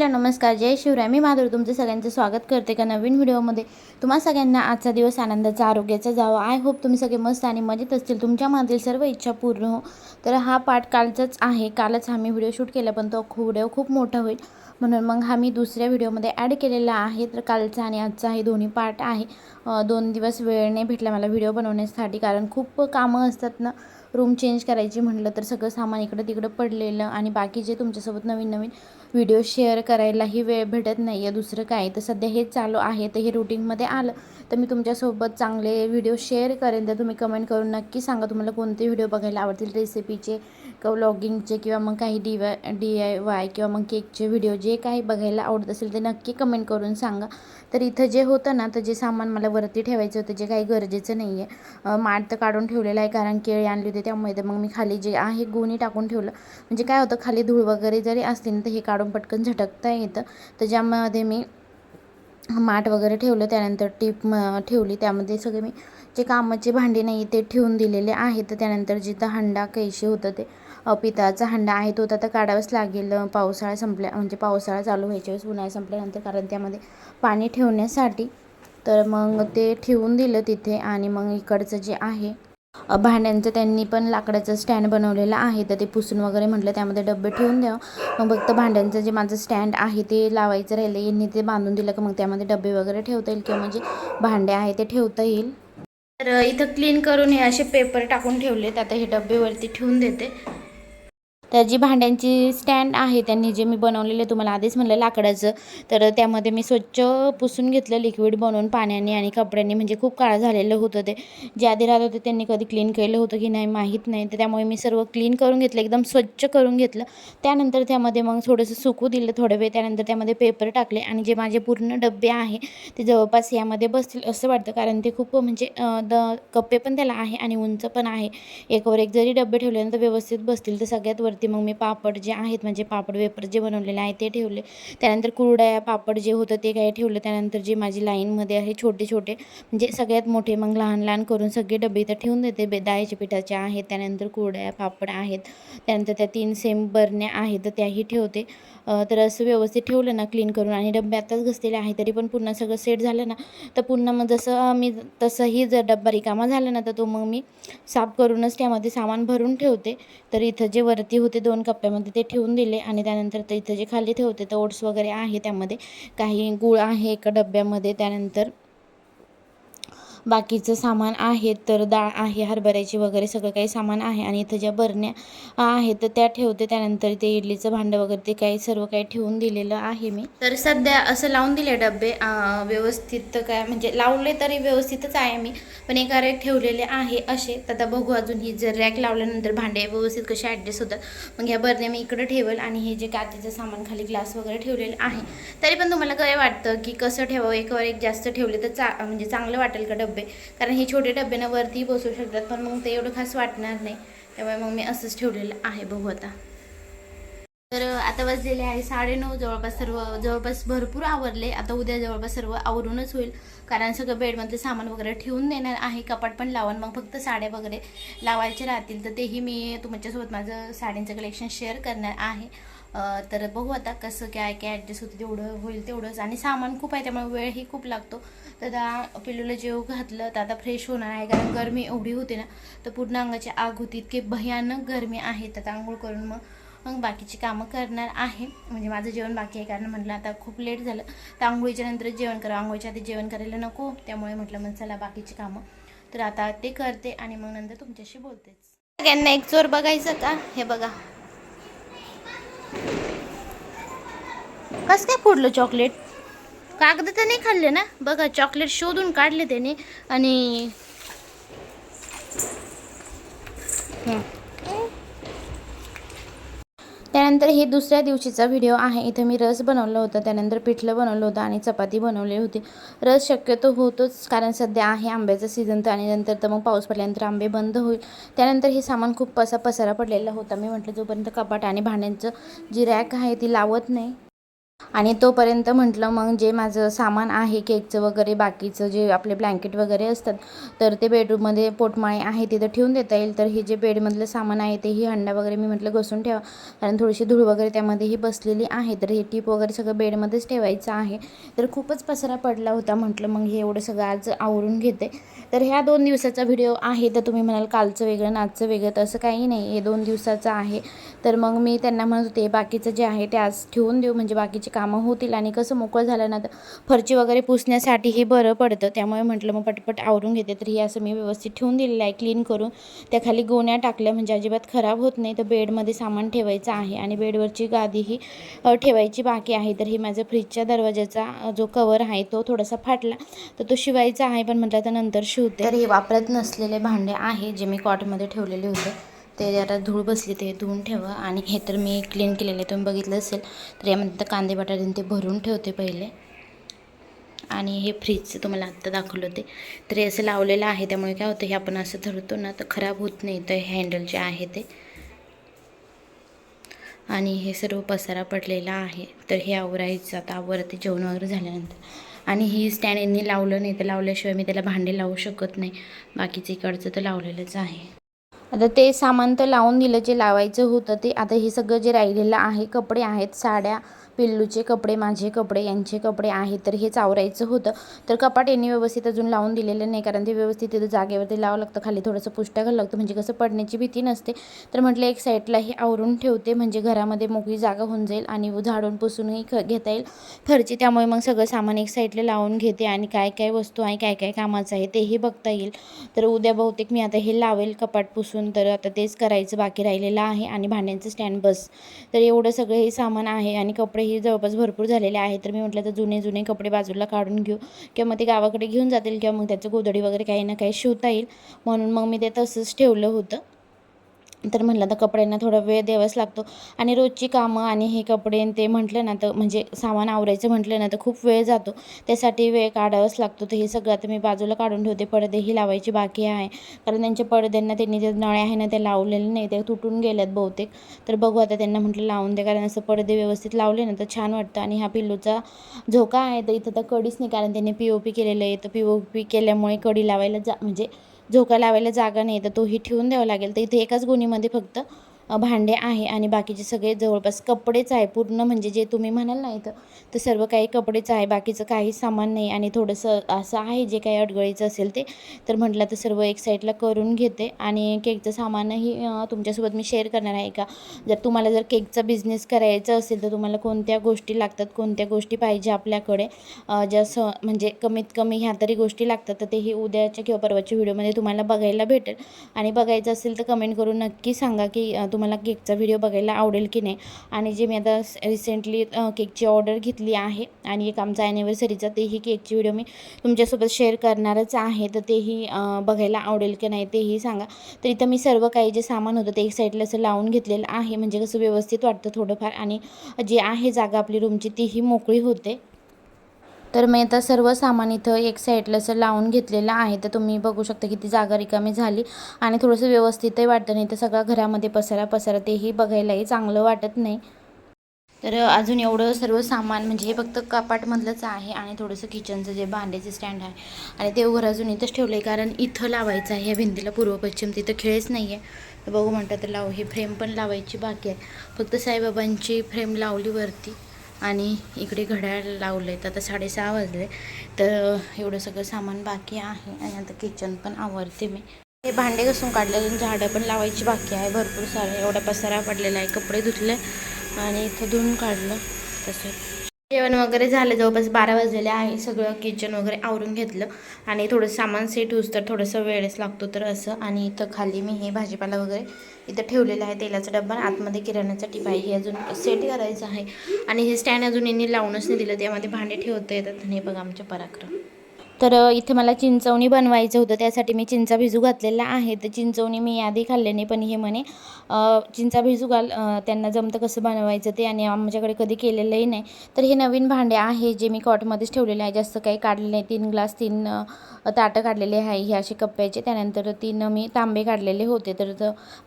Hello नमस्कार. जय शिवराय. मी माधुरी. तुमचं सगळ्यांचं स्वागत करते का नवीन व्हिडिओमध्ये. तुम्हा सगळ्यांना आजचा दिवस आनंदाचा आरोग्याचा जावा. आय होप तुम्ही सगळे मस्त आणि मजेत असतील. तुमच्या मनातील सर्व इच्छा पूर्ण हो. तर हा पाठ कालचाच आहे. कालच हा मी व्हिडिओ शूट केला पण तो व्हिडिओ खूप मोठा होईल. म्हणून मग हा मी दुसऱ्या व्हिडिओमध्ये ॲड केलेला आहे. तर कालचा आणि आजचा हे दोन्ही पार्ट आहे. दोन दिवस वेळ नाही भेटला मला व्हिडिओ बनवण्यासाठी कारण खूप कामं असतात ना. रूम चेंज करायची म्हटलं तर सगळं सामान इकडं तिकडं पडलेलं आणि बाकीचे तुमच्यासोबत नवीन नवीन व्हिडिओ शेअर करायलाही वेळ भेटत नाही आहे दुसरं काय? तर सध्या हे चालू आहे. तर हे रुटीनमध्ये आलं तर मी तुमच्यासोबत चांगले व्हिडिओ शेअर करेन. तर तुम्ही कमेंट करून नक्की सांगा तुम्हाला कोणते व्हिडिओ बघायला आवडतील? रेसिपीचे किंवा व्लॉगिंगचे किंवा मग काही D Y D I Y किंवा मग केकचे व्हिडिओ जे काही बघायला आवडत असेल ते नक्की कमेंट करून सांगा. तर इथं जे होतं ना तर जे सामान मला वरती ठेवायचं होतं जे काही गरजेचं नाही आहे माठ तर काढून ठेवलेलं आहे कारण केळी आणली होती त्यामुळे तर मग मी खाली जे आहे गोणी टाकून ठेवलं. म्हणजे काय होतं खाली धूळ वगैरे जरी असतील तर हे काढून पटकन झटकता येतं. तर ज्यामध्ये मी माठ वगैरे ठेवलं त्यानंतर टीप म ठेवली. त्यामध्ये सगळे मी जे कामाचे भांडे नाही ते ठेवून दिलेले आहेत. तर त्यानंतर जिथं हंडा कैशी होतं ते पिताचा हंडा आहे तो तर आता काढावाच लागेल. पावसाळा संपल्या म्हणजे पावसाळा चालू व्हायच्या वेळेस उन्हाळा संपल्यानंतर. कारण त्यामध्ये पाणी ठेवण्यासाठी तर मग ते ठेवून दिलं तिथे आणि मग इकडचं जे आहे भांड्यांचं त्यांनी पण लाकडाचं स्टँड बनवलेलं आहे तर ते पुसून वगैरे म्हटलं त्यामध्ये डबे ठेवून द्यावं मग फक्त भांड्यांचं जे माझं स्टँड आहे ते लावायचं राहिलं. यांनी ते बांधून दिलं का मग त्यामध्ये डबे वगैरे ठेवता येईल किंवा म्हणजे भांडे आहे ते ठेवता येईल. तर इथं क्लीन करून हे असे पेपर टाकून ठेवलेत. आता हे डब्बेवरती ठेवून देते. तर जी भांड्यांची स्टँड आहे त्यांनी जे मी बनवलेले तुम्हाला आधीच म्हणलं लाकडाचं तर त्यामध्ये मी स्वच्छ पुसून घेतलं लिक्विड बनवून पाण्याने आणि कपड्यांनी. म्हणजे खूप काळं झालेलं होतं ते. जे आधी राहत होते त्यांनी कधी क्लीन केलं होतं की नाही माहीत नाही. तर त्यामुळे मी सर्व क्लीन करून घेतलं एकदम स्वच्छ करून घेतलं. त्यानंतर त्यामध्ये मग थोडंसं सुकू दिलं थोडं वेळ. त्यानंतर त्यामध्ये पेपर टाकले आणि जे माझे पूर्ण डबे आहे ते जवळपास यामध्ये बसतील असं वाटतं. कारण ते खूप म्हणजे द कप्पे पण त्याला आहे आणि उंच पण आहे. एकवर एक जरी डबे ठेवल्यानंतर व्यवस्थित बसतील. तर सगळ्यात त्याच्यावरती मग मी पापड जे आहेत म्हणजे पापड वेपर जे बनवलेले आहे ते ठेवले. त्यानंतर कुरड्या पापड जे होतं ते काही ठेवलं. त्यानंतर जे माझी लाईनमध्ये आहे छोटे छोटे म्हणजे सगळ्यात मोठे मग लहान लहान करून सगळे डबे तर ठेवून देते. बे डाळीच्या पिठाच्या आहेत. त्यानंतर कुरड्या पापड आहेत. त्यानंतर त्या तीन सेम बरण्या आहेत तर त्याही ठेवते. तर असं व्यवस्थित ठेवलं ना क्लीन करून आणि डब्यातच घसलेले आहे तरी पण पुन्हा सगळं सेट झालं ना तर पुन्हा मग जसं मी तसंही जर डब्बा रिकामा झाला ना तर तो मग मी साफ करूनच त्यामध्ये सामान भरून ठेवते. तर इथं जे वरती होते दोन कप्प्यामध्ये ते ठेवून दिले आणि त्यानंतर ते इथं जे खाली ठेवते तर ओट्स वगैरे आहे त्यामध्ये. काही गुळ आहे एका डब्यामध्ये त्यानंतर बाकीचं सामान आहे तर डाळ आहे हरभऱ्याची वगैरे सगळं काही सामान आहे आणि इथं ज्या बरण्या आहेत तर त्या ठेवते. त्यानंतर ते इडलीचं भांडं वगैरे ते काही सर्व काही ठेवून दिलेलं आहे मी. तर सध्या असं लावून दिले डबे व्यवस्थित तर काय म्हणजे लावले तरी व्यवस्थितच आहे मी पण एका रॅक ठेवलेले आहे असे. तर आता बघू अजून ही जर रॅक लावल्यानंतर भांडे व्यवस्थित कसे ॲडजस्ट होतात. मग ह्या बरण्या मी इकडं ठेवेल आणि हे जे काचेचं सामान खाली ग्लास वगैरे ठेवलेलं आहे. तरी पण तुम्हाला काय वाटतं की कसं ठेवावं? एकावर एक जास्त ठेवले तर चा म्हणजे चांगलं वाटेल का डबे? कारण हे छोटे डबे ना वरती बसू शकतात पण मग ते एवढं खास वाटणार नाही. त्यामुळे मग मी असंच ठेवलेलं आहे बघू आता. तर आता वाजलेले आहे साडेनऊ जवळपास सर्व जवळपास भरपूर आवरले. आता उद्या जवळपास सर्व आवरूनच होईल. कारण सगळं बेडमधलं सामान वगैरे ठेवून देणार आहे कपाट पण लावून. मग फक्त साड्या वगैरे लावायचे राहतील तर तेही मी तुमच्यासोबत माझं साड्यांचं कलेक्शन शेअर करणार आहे. तर बघू आता कसं काय काय ॲडजस्ट होतं तेवढं होईल तेवढंच. आणि सामान खूप आहे त्यामुळे वेळही खूप लागतो. तर आता पिल्लूला जेव घातलं तर आता फ्रेश होणार आहे कारण गरमी एवढी होते ना तर पूर्ण अंगाची आग होती इतकी भयानक गरमी आहे. तर आंघोळ करून मग मग बाकीची कामं करणार आहे. म्हणजे माझं जेवण बाकी आहे कारण म्हटलं आता खूप लेट झालं. तर आंघोळीच्या नंतर जेवण करा. आंघोळीच्या आधी जेवण करायला नको त्यामुळे म्हटलं मग चला बाकीची कामं. तर आता ते करते आणि मग नंतर तुमच्याशी बोलतेच. सगळ्यांना एक चोर बघायचं का? हे बघा. कसं काय फोडलं चॉकलेट कागद तर नाही खाल्ले ना? बघा चॉकलेट शोधून काढले त्याने आणि त्यानंतर हे दुसऱ्या दिवशीचा व्हिडिओ आहे. इथं मी रस बनवलं होतं. त्यानंतर पिठलं बनवलं होतं आणि चपाती बनवली होती. रस शक्यतो होतोच कारण सध्या आहे आंब्याचं सीझन तर आणि नंतर तर मग पाऊस पडल्यानंतर आंबे बंद होईल. त्यानंतर हे सामान खूप पसा पसारा पडलेला होता. मी म्हटलं जोपर्यंत कपाट आणि भांड्यांचं जी रॅक आहे ती लावत नाही आणि तोपर्यंत म्हटलं मग जे माझं सामान आहे केकचं वगैरे बाकीचं जे आपले ब्लँकेट वगैरे असतात तर ते बेडरूममध्ये पोटमाळे आहे तिथं ठेवून देता येईल. तर हे जे बेडमधलं सामान आहे तेही हंडा वगैरे मी म्हटलं घसून ठेवा. कारण थोडीशी धूळ वगैरे त्यामध्येही बसलेली आहे. तर हे टीप वगैरे सगळं बेडमध्येच ठेवायचं आहे. तर खूपच पसरा पडला होता म्हटलं मग हे एवढं सगळं आज आवरून घेते. तर ह्या दोन दिवसाचा व्हिडिओ आहे. तर तुम्ही म्हणाल कालचं वेगळं नाचचं वेगळं. तर असं काही नाही. हे दोन दिवसाचं आहे. तर मग मी त्यांना म्हणत होते बाकीचं जे आहे ते आज ठेवून देऊ. म्हणजे बाकीची कामं होतील आणि कसं मोकळं झालं ना तर फरची वगैरे पुसण्यासाठीही बरं पडतं. त्यामुळे म्हटलं मग पटपट आवरून घेते. तर हे असं मी व्यवस्थित ठेवून दिलेलं आहे. क्लीन करून त्या खाली गोण्या टाकल्या. म्हणजे अजिबात खराब होत नाही. तर बेडमध्ये सामान ठेवायचं आहे आणि बेडवरची गादीही ही ठेवायची बाकी आहे. तर हे माझ्या फ्रीजच्या दरवाजाचा जो कवर आहे तो थोडासा फाटला. तर तो शिवायचा आहे. पण म्हटलं तर नंतर शिवते तर हे वापरत नसलेले भांडे आहे जे मी कॉटमध्ये ठेवलेले होते. ते जरा धूळ बसली ते धुवून ठेवा. आणि हे तर मी क्लीन केलेले तुम्ही बघितलं असेल. तर यामध्ये तर कांदे बटाटे ते भरून ठेवते पहिले. आणि हे फ्रीजचं तुम्हाला आत्ता दाखवलं होते. तर हे असं लावलेलं आहे त्यामुळे काय होतं हे आपण असं धरतो ना तर खराब होत नाही. तर हँडल जे आहे ते. आणि हे सर्व पसारा पडलेला आहे. तर हे आवरायचं. आता आवरते जेवण वगैरे झाल्यानंतर. आणि ही स्टँड यांनी लावलं नाही तर लावल्याशिवाय मी त्याला भांडे लावू शकत नाही. बाकीचे इकडचं तर लावलेलंच आहे. आता ते सामान तर लावून दिलं जे लावायचं होतं ते. आता हे सगळं जे राहिलेलं आहे कपडे आहेत साड्या पिल्लूचे कपडे माझे कपडे यांचे कपडे आहेत तर हेच आवरायचं होतं. तर कपाट यांनी व्यवस्थित अजून लावून दिलेलं नाही कारण ते व्यवस्थित तिथं जागेवरती लावावं लागतं खाली थोडंसं पुष्टा घालावं लागतं. म्हणजे कसं पडण्याची भीती नसते. तर म्हटलं एक साईडला हे आवरून ठेवते म्हणजे घरामध्ये मोकळी जागा होऊन जाईल आणि झाडून पुसूनही ख घेता येईल. फरची त्यामुळे मग सगळं सामान एक साईडला लावून घेते आणि काय काय वस्तू आहे काय काय कामाचं आहे तेही बघता येईल. तर उद्या बहुतेक मी आता हे लावेल कपाट पुसून तर आता तेच करायचं बाकी राहिलेलं आहे आणि भांड्यांचं स्टँड बस. तर एवढं सगळं हे सामान आहे आणि कपडेही जवळपास भरपूर झालेले आहेत. तर मी म्हटलं तर जुने जुने कपडे बाजूला काढून घेऊ किंवा मग ते गावाकडे घेऊन जातील किंवा मग त्याचं गोधडी वगैरे काही ना काही शिवता येईल. म्हणून मग मी ते तसंच ठेवलं होतं. तर म्हटलं तर कपड्यांना थोडा वेळ द्यावाच लागतो. आणि रोजची कामं आणि हे कपडे ते म्हटलं ना तर म्हणजे सामान आवरायचं म्हटलं ना तर खूप वेळ जातो. त्यासाठी वेळ काढावाच लागतो. तर हे सगळं आता मी बाजूला काढून ठेवते. पडदेही लावायची बाकी आहे. कारण त्यांच्या पडद्यांना त्यांनी जे नळे आहे ना ते लावलेले नाही. ते तुटून गेल्यात बहुतेक. तर बघू आता त्यांना म्हटलं लावून दे. कारण असं पडदे व्यवस्थित लावले ना तर छान वाटतं. आणि हा पिल्लूचा झोका आहे. तर इथं तर कडीच नाही कारण त्यांनी पी ओ पी केलेलं आहे. तर पी ओ पी केल्यामुळे कडी लावायला जा म्हणजे झोका लावायला जागा नाही तर तोही ठेवून द्यावा लागेल. तर इथे एकाच गोणीमध्ये फक्त भांडे आहे आणि बाकीचे सगळे जवळपास कपडेच आहे. पूर्ण म्हणजे जे तुम्ही म्हणाल ना इथं तर सर्व काही कपडेच आहे. बाकीचं काही सामान नाही आणि थोडंसं असं आहे जे काही अडगळीचं असेल ते तर म्हटलं तर सर्व एक साईडला करून घेते. आणि केकचं सामानही तुमच्यासोबत मी शेअर करणार आहे का? जर तुम्हाला जर केकचा बिझनेस करायचा असेल तर तुम्हाला कोणत्या गोष्टी लागतात कोणत्या गोष्टी पाहिजे आपल्याकडे? ज्या स म्हणजे कमीत कमी ह्या तरी गोष्टी लागतात तर तेही उद्याच्या किंवा परवाच्या व्हिडिओमध्ये तुम्हाला बघायला भेटेल. आणि बघायचं असेल तर कमेंट करून नक्की सांगा की तुम तुम्हाला केकचा व्हिडिओ बघायला आवडेल की नाही. आणि जे मी आता रिसेंटली केकची ऑर्डर घेतली आहे आणि एक आमचा ॲनिव्हर्सरीचा तेही केकची व्हिडिओ मी तुमच्यासोबत शेअर करणारच आहे. तर तेही बघायला आवडेल की नाही तेही सांगा. तर इथं मी सर्व काही जे सामान होतं ते एक साईडला असं लावून घेतलेलं आहे. म्हणजे कसं व्यवस्थित वाटतं थोडंफार. आणि जी आहे जागा आपली रूमची तीही मोकळी होते. तर मी आता सर्व सामान इथं एक साईडला असं लावून घेतलेलं आहे. तर तुम्ही बघू शकता किती जागा रिकामी झाली आणि थोडंसं व्यवस्थितही वाटतं. नाही तर सगळं घरामध्ये पसारा पसारा तेही बघायलाही चांगलं वाटत नाही. तर अजून एवढं सर्व सामान म्हणजे हे फक्त कपाटमधलंच आहे आणि थोडंसं किचनचं जे भांड्याचे स्टँड आहे आणि ते उघड अजून इथंच ठेवलं आहे. कारण इथं लावायचं आहे. या भिंतीला पूर्व पश्चिम तिथं खेळच नाही आहे तर बघू म्हणतात तर लावू हे फ्रेम पण लावायची बाकी आहे. फक्त साईबाबांची फ्रेम लावली वरती. आणि इकडे घड्याळ लावलं आहेत तर आता साडेसहा वाजले. तर एवढं सगळं सामान बाकी आहे आणि आता किचन पण आवरते मी. हे भांडे घसून काढले झाडं पण लावायची बाकी आहे. भरपूर सारे एवढा पसारा पडलेला आहे. कपडे धुतले आणि इथं धुवून काढलं. तसं. जेवण वगैरे झालं जवळपास बारा वाजलेले आहे. सगळं किचन वगैरे आवरून घेतलं. आणि थोडं सामान सेट होऊस तर थोडंसं वेळच लागतो तर असं. आणि इथं खाली मी हे भाजीपाला वगैरे इथं ठेवलेलं आहे तेलाचा डब्बा. आतमध्ये किराण्याचा टिपा हे अजून सेट करायचं आहे. आणि हे स्टँड अजून यांनी लावूनच नाही दिलं. त्यामध्ये भांडे ठेवता येतात हे बघा आमच्या पराक्रम. तर इथे मला चिंचवणी बनवायचं होतं त्यासाठी मी चिंचा भिजू घातलेला आहे. तर चिंचवणी मी आधी खाल्ले नाही पण हे म्हणे चिंचा भिजू घाल त्यांना जमतं कसं बनवायचं ते आणि आमच्याकडे कधी केलेलंही नाही. तर हे नवीन भांडे आहे जे मी कॉटमध्येच ठेवलेले आहे. जास्त काही काढले नाही. तीन ग्लास तीन ताटं काढलेले आहे हे असे कप्प्याचे. त्यानंतर तीन मी तांबे काढलेले होते. तर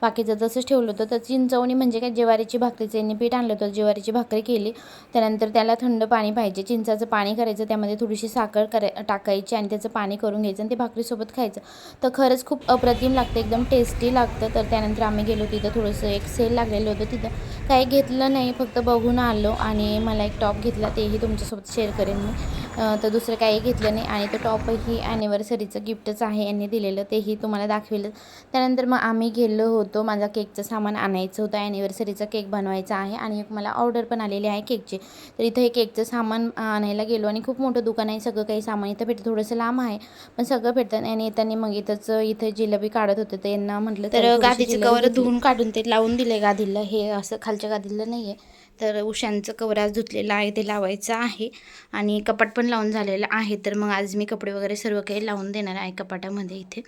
बाकीचं तसंच ठेवलं होतं. तर चिंचवणी म्हणजे काय? ज्वारीची भाकरीचं यांनी पीठ आणलं होतं. ज्वारीची भाकरी केली. त्यानंतर त्याला थंड पाणी पाहिजे. चिंचाचं पाणी करायचं. त्यामध्ये थोडीशी साखर कराय टाकायची. आणि त्याचं पाणी करून घ्यायचं आणि ते भाकरीसोबत खायचं. तर खरंच खूप अप्रतिम लागतं एकदम टेस्टी लागतं. तर त्यानंतर आम्ही गेलो तिथं थोडंसं एक सेल लागलेलं होतं तिथं. काही घेतलं नाही फक्त बघून आलो आणि मला एक टॉप घेतला तेही तुमच्यासोबत शेअर करेन मी. तर दुसरं काही घेतलं नाही. आणि तो टॉपही ॲनिव्हर्सरीचं गिफ्टच आहे यांनी दिलेलं. तेही तुम्हाला दाखवेल. त्यानंतर मग आम्ही गेलो होतो. माझा केकचं सामान आणायचं होतं. ॲनिव्हर्सरीचा केक बनवायचा आहे. आणि एक मला ऑर्डर पण आलेली आहे केकची तर इथं हे केकचं सामान आणायला गेलो. आणि खूप मोठं दुकान आहे. सगळं काही सामान इथं भेटतं. थोडंसं लांब आहे. पण सगळं भेटतं. आणि येताना मग इथंच इथं जिलेबी काढत होते. तर यांना म्हटलं तर गादीचं कवर. धुवून काढून ते लावून दिले गादीला. हे असं खालच्या गादीला नाही आहे तर उशांचं कवर आज धुतलेलं आहे ते लावायचं आहे. आणि कपाट पण लावून झालेलं आहे तर मग आज मी कपडे वगैरे सर्व काही लावून देणार आहे कपाटामध्ये इथे.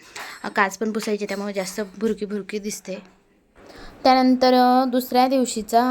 काच पण पुसायचे त्यामुळे जास्त भुरकी भुरकी दिसते. त्यानंतर दुसऱ्या दिवशीचा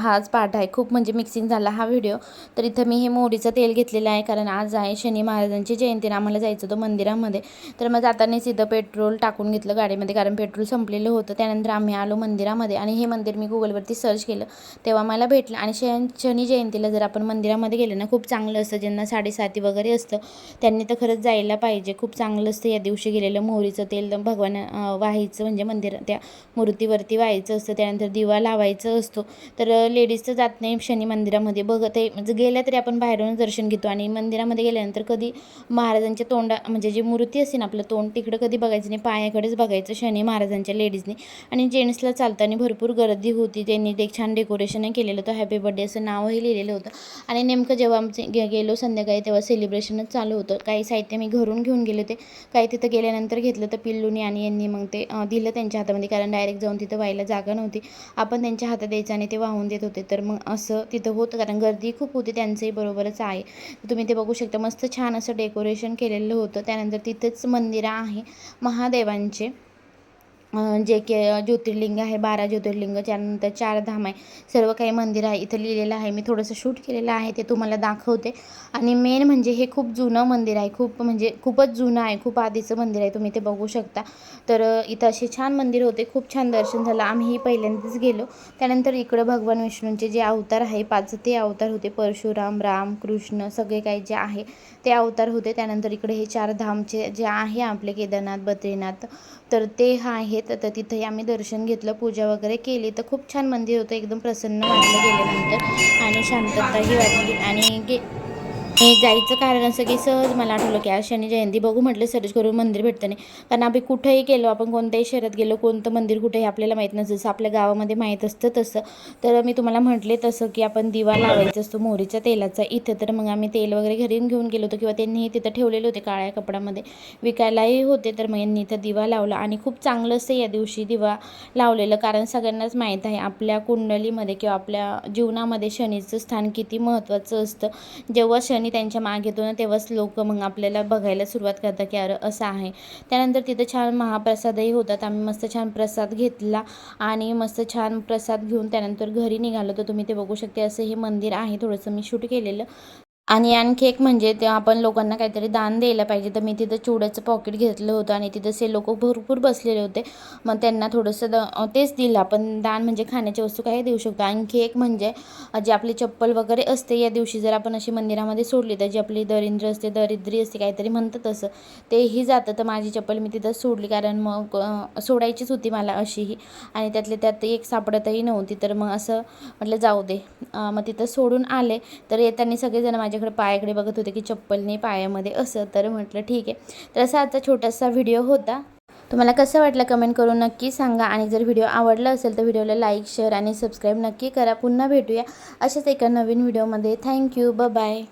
हाच पाठ आहे. खूप म्हणजे मिक्सिंग झाला हा व्हिडिओ तर इथं मी हे मोहरीचं तेल घेतलेलं आहे. कारण आज आहे शनी महाराजांची जयंती आम्हाला जायचं होतं मंदिरामध्ये. तर मग जाताना इथं पेट्रोल टाकून घेतलं गाडीमध्ये. कारण पेट्रोल संपलेलं होतं. त्यानंतर आम्ही आलो मंदिरामध्ये. आणि हे मंदिर मी गुगलवरती सर्च केलं. तेव्हा मला भेटलं. आणि शन शनी जयंतीला जर आपण मंदिरामध्ये गेलो ना खूप चांगलं असतं. ज्यांना साडेसाती वगैरे असतं त्यांनी तर खरंच जायला पाहिजे. खूप चांगलं असतं. या दिवशी गेलेलं मोहरीचं तेल. भगवान वाहायचं व्हायचं म्हणजे मंदिर त्या मूर्तीवरती व्हायचं असतं त्यानंतर दिवा लावायचं असतो. तर लेडीजचं जात नाही शनी मंदिरामध्ये. बघत आहे म्हणजे गेल्या तरी आपण बाहेरून दर्शन घेतो आणि मंदिरामध्ये गेल्यानंतर कधी महाराजांच्या तोंडा म्हणजे जी मूर्ती असते ना आपलं तोंड तिकडं कधी बघायचं नाही. पायाकडेच बघायचं शनी महाराजांच्या लेडीजने. आणि जेंट्सला चालताना भरपूर गर्दी होती. त्यांनी ते एक छान डेकोरेशनही केलेलं होतं. हॅपी बर्थडे असं नावही लिहिलेलं होतं. आणि नेमकं जेव्हा आमचे गे गेलो संध्याकाळी तेव्हा सेलिब्रेशनच चालू होतं. काही साहित्य मी घरून घेऊन गेले होते. काही तिथं गेल्यानंतर घेतलं तर पिल्लूनी आणि यांनी मग ते दिलं त्यांच्या हातामध्ये. कारण डायरेक्ट जाऊन तिथं व्हायला जागा नव्हती. आपण त्यांच्या हातात द्यायचं आणि ते वाहून देत होते. तर मग असं तिथं होतं. कारण गर्दी खूप होती. त्यांचंही बरोबरच आहे. तुम्ही ते बघू शकता. मस्त छान असं डेकोरेशन केलेलं होतं. त्यानंतर तिथंच मंदिरं आहे. महादेवांचे. जे के ज्योतिर्लिंग आहे बारा ज्योतिर्लिंग त्यानंतर चार धाम आहे सर्व काही मंदिर आहे इथं लिहिलेलं आहे. मी थोडंसं शूट केलेलं आहे ते तुम्हाला दाखवते. आणि मेन म्हणजे हे खूप जुनं मंदिर आहे खूप म्हणजे खूपच जुनं आहे खूप आधीचं मंदिर आहे तुम्ही ते बघू शकता. तर इथं असे छान मंदिर होते खूप छान दर्शन झालं. आम्हीही पहिल्यांदाच गेलो. त्यानंतर इकडं भगवान विष्णूंचे जे अवतार आहे पाच ते अवतार होते. परशुराम राम कृष्ण सगळे काही जे आहे ते अवतार होते. त्यानंतर इकडे हे चार धामचे जे आहे आपले केदारनाथ बद्रीनाथ तर ते हा आहेत तर तिथेही आम्ही दर्शन घेतलं पूजा वगैरे केली. तर खूप छान मंदिर होतं. एकदम प्रसन्न वाटलं गेल्यानंतर. आणि शांतताही वाटली. आणि गे जायचं कारण असं की सहज मला आठवलं की आज शनी जयंती बघू म्हटलं सर्च करून मंदिर भेटतं नाही. कारण आम्ही कुठंही गेलो आपण कोणत्याही शहरात गेलो कोणतं मंदिर कुठे हे आपल्याला माहीत नसतं. जसं आपल्या गावामध्ये माहीत असतं तसं. तर मी तुम्हाला म्हटले तसं की आपण दिवा लावायचा असतो मोहरीच्या तेलाचा. इथं तर मग आम्ही तेल वगैरे घरी घेऊन गेलो होतो किंवा त्यांनीही तिथं ठेवलेले होते काळ्या कपड्यामध्ये. विकायलाही होते तर मग यांनी इथं दिवा लावला. आणि खूप चांगलं असतं या दिवशी दिवा लावलेलं कारण सगळ्यांनाच माहीत आहे आपल्या कुंडलीमध्ये किंवा आपल्या जीवनामध्ये शनीचं स्थान किती महत्त्वाचं असतं. जेव्हा शनी त्यांच्या मागे येतो ना तेव्हाच लोक मग आपल्याला बघायला सुरुवात करतात की अरे असं आहे. त्यानंतर तिथं छान महाप्रसादही होतात. आम्ही मस्त छान प्रसाद घेतला आणि मस्त छान प्रसाद घेऊन त्यानंतर घरी निघालो. तर तुम्ही ते बघू शकते असं हे मंदिर आहे. थोडंसं मी शूट केलेलं. आणि आणखी एक म्हणजे ते आपण लोकांना काहीतरी दान द्यायला पाहिजे. तर मी तिथं चिवड्याचं पॉकेट घेतलं होतं आणि तिथं से लोक भरपूर बसलेले होते. मग त्यांना थोडंसं द तेच दिलं. आपण दान म्हणजे खाण्याची वस्तू काही देऊ शकतो. आणखी एक म्हणजे जे आपली चप्पल वगैरे असते या दिवशी जर आपण अशी मंदिरामध्ये सोडली तर जी आपली दरिद्र असते दरिद्री असते काहीतरी म्हणतात तसं तेही जातं. तर माझी चप्पल मी तिथं सोडली कारण मग सोडायचीच होती मला अशीही. आणि त्यातले त्यात एक सापडतही नव्हती. तर मग असं म्हटलं जाऊ दे. मग तिथं सोडून आले. तर येताना सगळेजण माझ्याकडे पायाकडे बघत होते की चप्पल नाही पायामध्ये असं तर म्हटलं ठीक आहे. तर असा आजचा छोटासा व्हिडिओ होता. तुम्हाला कसं वाटलं कमेंट करून नक्की सांगा आणि जर व्हिडिओ आवडला असेल तर व्हिडिओला लाईक शेअर आणि सबस्क्राईब नक्की करा. पुन्हा भेटूया अशाच एका नवीन व्हिडिओमध्ये थँक्यू बाय